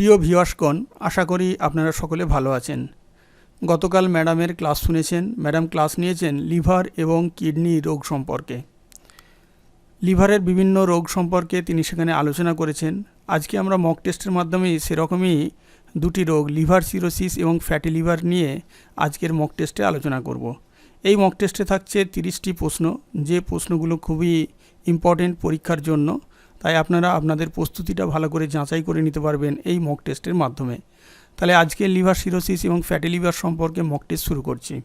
প্রিয় ভিওয়াসগণ আশা করি আপনারা সকলে ভালো আছেন। গতকাল ম্যাডামের ক্লাস শুনেছেন। ম্যাডাম ক্লাস নিয়েছেন লিভার এবং কিডনি রোগ সম্পর্কে। লিভারের বিভিন্ন রোগ সম্পর্কে তিনি সেখানে আলোচনা করেছেন। আজকে আমরা মক টেস্টের মাধ্যমে সেরকমই দুটি রোগ, লিভার সিরোসিস এবং ফ্যাটি লিভার নিয়ে আজকের মক টেস্টে আলোচনা করব। এই মক টেস্টে থাকছে তিরিশটি প্রশ্ন। যে প্রশ্নগুলো খুবই ইম্পর্টেন্ট পরীক্ষার জন্য তাই আপনারা আপনাদের প্রস্তুতিটা ভালো করে যাচাই করে নিতে পারবেন এই মক টেস্টের মাধ্যমে। তাহলে আজকে লিভার সিরোসিস এবং ফ্যাটি লিভার সম্পর্কে মক টেস্ট শুরু করছি।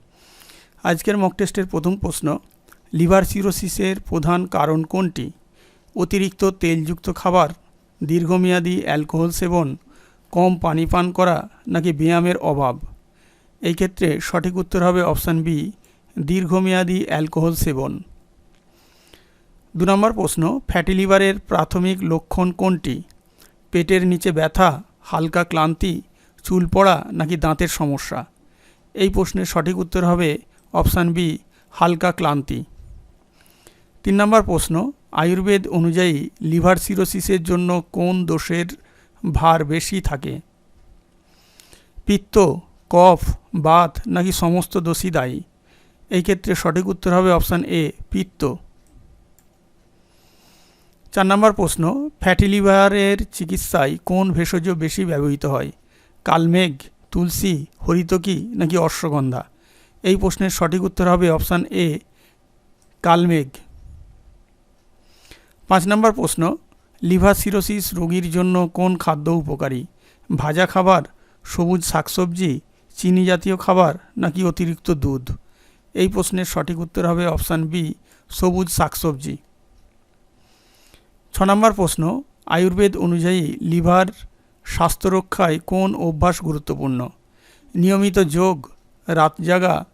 আজকের মক টেস্টের প্রথম প্রশ্ন, লিভার সিরোসিসের প্রধান কারণ কোনটি? অতিরিক্ত তেলযুক্ত খাবার, দীর্ঘমেয়াদী অ্যালকোহল সেবন, কম পানি পান করা, নাকি ব্যায়ামের অভাব? এই ক্ষেত্রে সঠিক উত্তর হবে অপশান বি, দীর্ঘমেয়াদী অ্যালকোহল সেবন। দু নম্বর প্রশ্ন ফ্যাটি লিভারের প্রাথমিক লক্ষণ কোনটি? পেটের নিচে ব্যথা, হালকা ক্লান্তি, চুল পড়া নাকি দাঁতের সমস্যা? এই প্রশ্নের সঠিক উত্তর হবে অপশান বি, হালকা ক্লান্তি। তিন নম্বর প্রশ্ন, আয়ুর্বেদ অনুযায়ী লিভার সিরোসিসের জন্য কোন দোষের ভার বেশি থাকে? পিত্ত, কফ, বাত নাকি সমস্ত দোষই দায়ী? এই ক্ষেত্রে সঠিক উত্তর হবে অপশান এ, পিত্ত। চার নম্বর প্রশ্ন ফ্যাটি লিভারের চিকিৎসায় কোন ভেষজ বেশি ব্যবহৃত হয়? কালমেঘ, তুলসী, হরিতকি নাকি অশ্বগন্ধা? এই প্রশ্নের সঠিক উত্তর হবে অপশান এ, কালমেঘ। পাঁচ নম্বর প্রশ্ন, লিভার সিরোসিস রোগীর জন্য কোন খাদ্য উপকারী? ভাজা খাবার, সবুজ শাকসবজি, চিনি জাতীয় খাবার নাকি অতিরিক্ত দুধ? এই প্রশ্নের সঠিক উত্তর হবে অপশান বি, সবুজ শাকসবজি। ছ নম্বর প্রশ্ন, আয়ুর্বেদ অনুযায়ী লিভার স্বাস্থ্য রক্ষায় কোন অভ্যাস গুরুত্বপূর্ণ? নিয়মিত যোগ, রাত জাগা,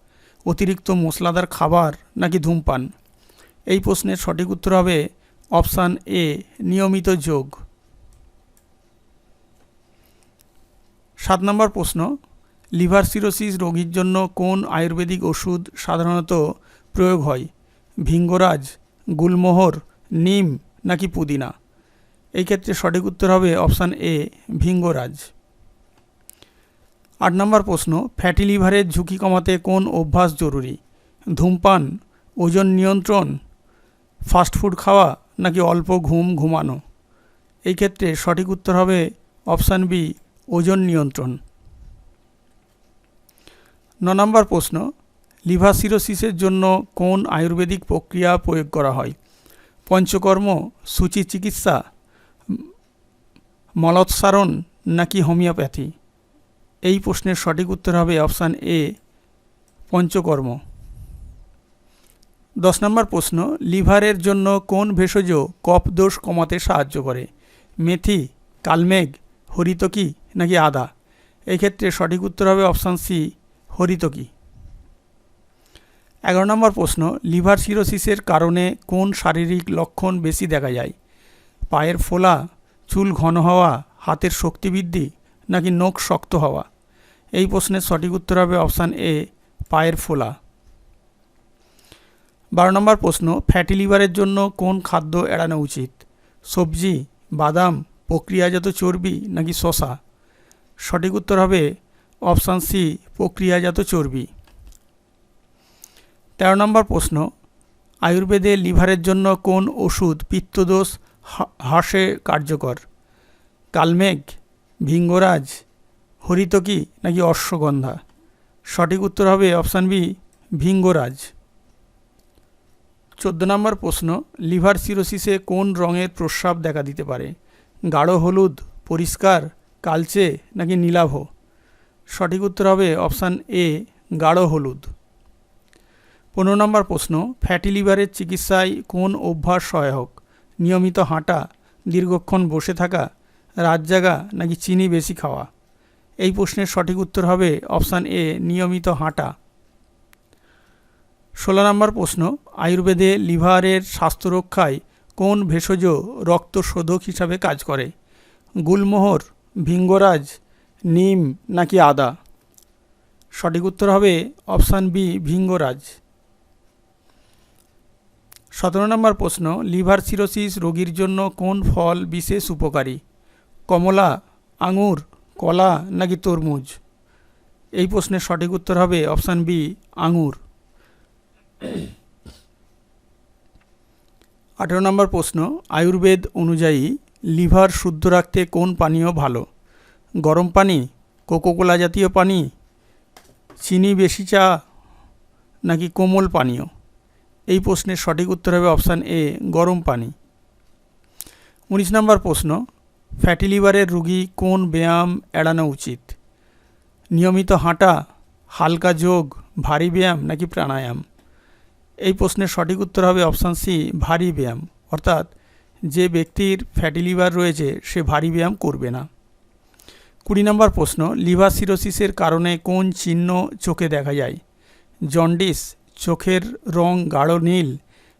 অতিরিক্ত মশলাদার খাবার নাকি ধূমপান? এই প্রশ্নের সঠিক উত্তর হবে অপশান এ, নিয়মিত যোগ। সাত নম্বর প্রশ্ন, লিভার সিরোসিস রোগীর জন্য কোন আয়ুর্বেদিক ওষুধ সাধারণত প্রয়োগ হয়? ভিঙ্গরাজ, গুলমোহর, নিম নাকি পুদিনা? এই ক্ষেত্রে সঠিক উত্তর হবে অপশান এ, ভিঙ্গরাজ। আট নম্বর প্রশ্ন, ফ্যাটি লিভারের ঝুঁকি কমাতে কোন অভ্যাস জরুরি? ধূমপান, ওজন নিয়ন্ত্রণ ফাস্টফুড খাওয়া, নাকি অল্প ঘুম ঘুমানো? এই ক্ষেত্রে সঠিক উত্তর হবে অপশান বি, ওজন নিয়ন্ত্রণ। ন নম্বর প্রশ্ন, লিভার সিরোসিসের জন্য কোন আয়ুর্বেদিক প্রক্রিয়া প্রয়োগ করা হয়? পঞ্চকর্ম, সূচি চিকিৎসা, মলৎসারণ নাকি হোমিওপ্যাথি? এই প্রশ্নের সঠিক উত্তর হবে অপশান এ, পঞ্চকর্ম। দশ নম্বর প্রশ্ন, লিভারের জন্য কোন ভেষজ কফ দোষ কমাতে সাহায্য করে? মেথি, কালমেঘ, হরিতকি নাকি আদা? এক্ষেত্রে সঠিক উত্তর হবে অপশান সি, হরিতকি। এগারো নম্বর প্রশ্ন, লিভার সিরোসিসের কারণে কোন শারীরিক লক্ষণ বেশি দেখা যায়? পায়ের ফোলা, চুল ঘন হওয়া, হাতের শক্তি বৃদ্ধি, নাকি নখ শক্ত হওয়া? এই প্রশ্নের সঠিক উত্তর হবে অপশান এ, পায়ের ফোলা। বারো নম্বর প্রশ্ন, ফ্যাটি লিভারের জন্য কোন খাদ্য এড়ানো উচিত? সবজি, বাদাম, প্রক্রিয়াজাত চর্বি, নাকি শশা সঠিক উত্তর হবে অপশান সি, প্রক্রিয়াজাত চর্বি। তেরো নম্বর প্রশ্ন, আয়ুর্বেদে লিভারের জন্য কোন ওষুধ পিত্তদোষ হ্রাসে কার্যকর? কালমেঘ, ভিঙ্গরাজ, হরিতকি নাকি অশ্বগন্ধা? সঠিক উত্তর হবে অপশান বি, ভিঙ্গরাজ। চোদ্দ নম্বর প্রশ্ন, লিভার সিরোসিসে কোন রঙের প্রস্রাব দেখা দিতে পারে? গাঢ় হলুদ, পরিষ্কার, কালচে নাকি নীলাভ? সঠিক উত্তর হবে অপশান এ, গাঢ় হলুদ। পনেরো নম্বর প্রশ্ন ফ্যাটি লিভারের চিকিৎসায় কোন অভ্যাস সহায়ক? নিয়মিত হাঁটা, দীর্ঘক্ষণ বসে থাকা, রাত জাগা নাকি চিনি বেশি খাওয়া? এই প্রশ্নের সঠিক উত্তর হবে অপশান এ, নিয়মিত হাঁটা। ষোলো নম্বর প্রশ্ন, আয়ুর্বেদে লিভারের স্বাস্থ্য রক্ষায় কোন ভেষজ রক্ত শোধক হিসাবে কাজ করে? গুলমোহর, ভিঙ্গরাজ, নিম নাকি আদা? সঠিক উত্তর হবে অপশান বি, ভিঙ্গরাজ। সতেরো নম্বর প্রশ্ন, লিভার সিরোসিস রোগীর জন্য কোন ফল বিশেষ উপকারী? কমলা, আঙুর, কলা নাকি তরমুজ? এই প্রশ্নের সঠিক উত্তর হবে অপশান বি, আঙুর। আঠেরো নম্বর প্রশ্ন, আয়ুর্বেদ অনুযায়ী লিভার শুদ্ধ রাখতে কোন পানীয় ভালো? গরম পানি, কোকোকোলা জাতীয় পানি, চিনি বেশি চা নাকি কোমল পানীয়? এই প্রশ্নের সঠিক উত্তর হবে অপশান এ, গরম পানি। উনিশ নম্বর প্রশ্ন, ফ্যাটি লিভারের রুগী কোন ব্যায়াম এড়ানো উচিত? নিয়মিত হাঁটা, হালকা যোগ, ভারী ব্যায়াম নাকি প্রাণায়াম? এই প্রশ্নের সঠিক উত্তর হবে অপশান সি, ভারী ব্যায়াম। অর্থাৎ যে ব্যক্তির ফ্যাটি লিভার রয়েছে, সে ভারী ব্যায়াম করবে না। কুড়ি নম্বর প্রশ্ন, লিভার সিরোসিসের কারণে কোন চিহ্ন চোখে দেখা যায়? জন্ডিস চোখের রং গাঢ় নীল,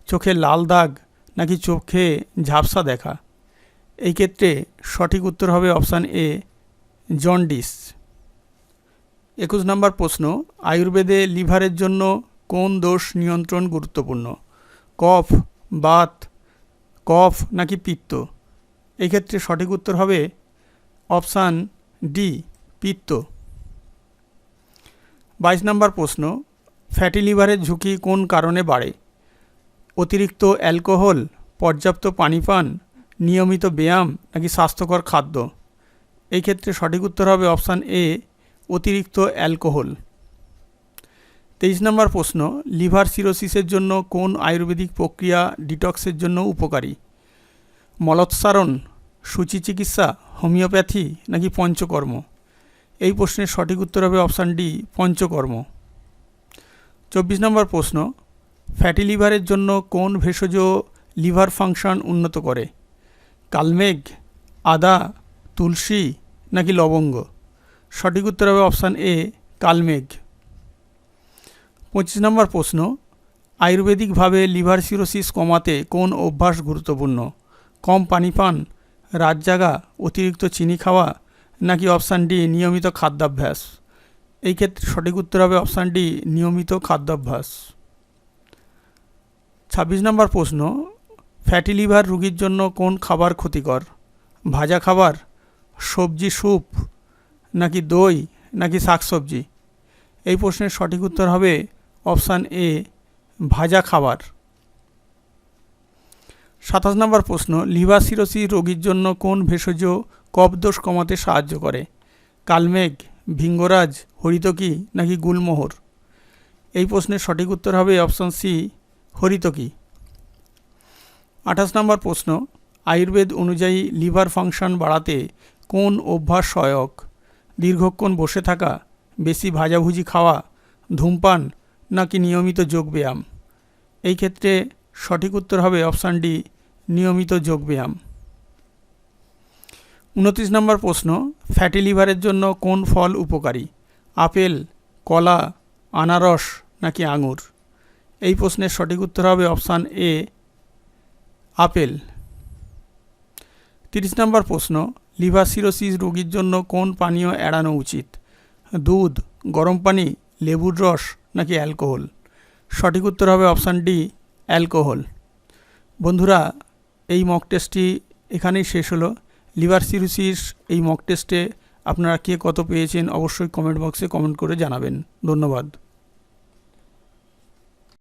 চোখে লাল দাগ, নাকি চোখে ঝাপসা দেখা? এই ক্ষেত্রে সঠিক উত্তর হবে অপশান এ, জন্ডিস। একুশ নম্বর প্রশ্ন, আয়ুর্বেদে লিভারের জন্য কোন দোষ নিয়ন্ত্রণ গুরুত্বপূর্ণ? কফ, বাত, কফ, নাকি পিত্ত? এই ক্ষেত্রে সঠিক উত্তর হবে অপশান ডি, পিত্ত। বাইশ নম্বর প্রশ্ন ফ্যাটি লিভারের ঝুঁকি কোন কারণে বাড়ে? অতিরিক্ত অ্যালকোহল, পর্যাপ্ত পানি পান, নিয়মিত ব্যায়াম নাকি স্বাস্থ্যকর খাদ্য? এই ক্ষেত্রে সঠিক উত্তর হবে অপশান এ, অতিরিক্ত অ্যালকোহল। তেইশ নম্বর প্রশ্ন, লিভার সিরোসিসের জন্য কোন আয়ুর্বেদিক প্রক্রিয়া ডিটক্সের জন্য উপকারী? মলৎসারণ সূচি চিকিৎসা, হোমিওপ্যাথি নাকি পঞ্চকর্ম? এই প্রশ্নের সঠিক উত্তর হবে অপশান ডি, পঞ্চকর্ম। চব্বিশ নম্বর প্রশ্ন ফ্যাটি লিভারের জন্য কোন ভেষজ লিভার ফাংশন উন্নত করে? কালমেঘ, আদা, তুলসী নাকি লবঙ্গ? সঠিক উত্তর হবে অপশান এ, কালমেঘ। পঁচিশ নম্বর প্রশ্ন, আয়ুর্বেদিকভাবে লিভার সিরোসিস কমাতে কোন অভ্যাস গুরুত্বপূর্ণ? কম পানি পান, রাত জাগা, অতিরিক্ত চিনি খাওয়া নাকি অপশান ডি, নিয়মিত খাদ্যাভ্যাস? এই ক্ষেত্রে সঠিক উত্তর হবে অপশান ডি নিয়মিত খাদ্যাভ্যাস। ছাব্বিশ নম্বর প্রশ্ন ফ্যাটি লিভার রুগীর জন্য কোন খাবার ক্ষতিকর? ভাজা খাবার, সবজি স্যুপ, নাকি দই, নাকি শাকসবজি? এই প্রশ্নের সঠিক উত্তর হবে অপশান এ ভাজা খাবার। সাতাশ নম্বর প্রশ্ন, লিভার সিরোসিস রোগীর জন্য কোন ভেষজ কফদোষ কমাতে সাহায্য করে? কালমেঘ ভিঙ্গরাজ, হরিতকি নাকি গুলমোহর? এই প্রশ্নের সঠিক উত্তর হবে অপশন সি, হরিতকি। আঠাশ নম্বর প্রশ্ন, আয়ুর্বেদ অনুযায়ী লিভার ফাংশন বাড়াতে কোন অভ্যাস সহায়ক? দীর্ঘক্ষণ বসে থাকা, বেশি ভাজাভুজি খাওয়া, ধূমপান নাকি নিয়মিত যোগব্যায়াম? এই ক্ষেত্রে সঠিক উত্তর হবে অপশান ডি, নিয়মিত যোগব্যায়াম। উনত্রিশ নম্বর প্রশ্ন ফ্যাটি লিভারের জন্য কোন ফল উপকারী? আপেল, কলা, আনারস নাকি আঙুর? এই প্রশ্নের সঠিক উত্তর হবে অপশান এ, আপেল। তিরিশ নম্বর প্রশ্ন লিভার সিরোসিস রোগীর জন্য কোন পানীয় এড়ানো উচিত? দুধ, গরম পানি, লেবুর রস নাকি অ্যালকোহল? সঠিক উত্তর হবে অপশান ডি, অ্যালকোহল। বন্ধুরা, এই মক টেস্টটি এখানেই শেষ হলো। লিভার সিরুসিস এই মক টেস্টে আপনারা কে কত পেয়েছেন অবশ্যই কমেন্ট বক্সে কমেন্ট করে জানাবেন। ধন্যবাদ।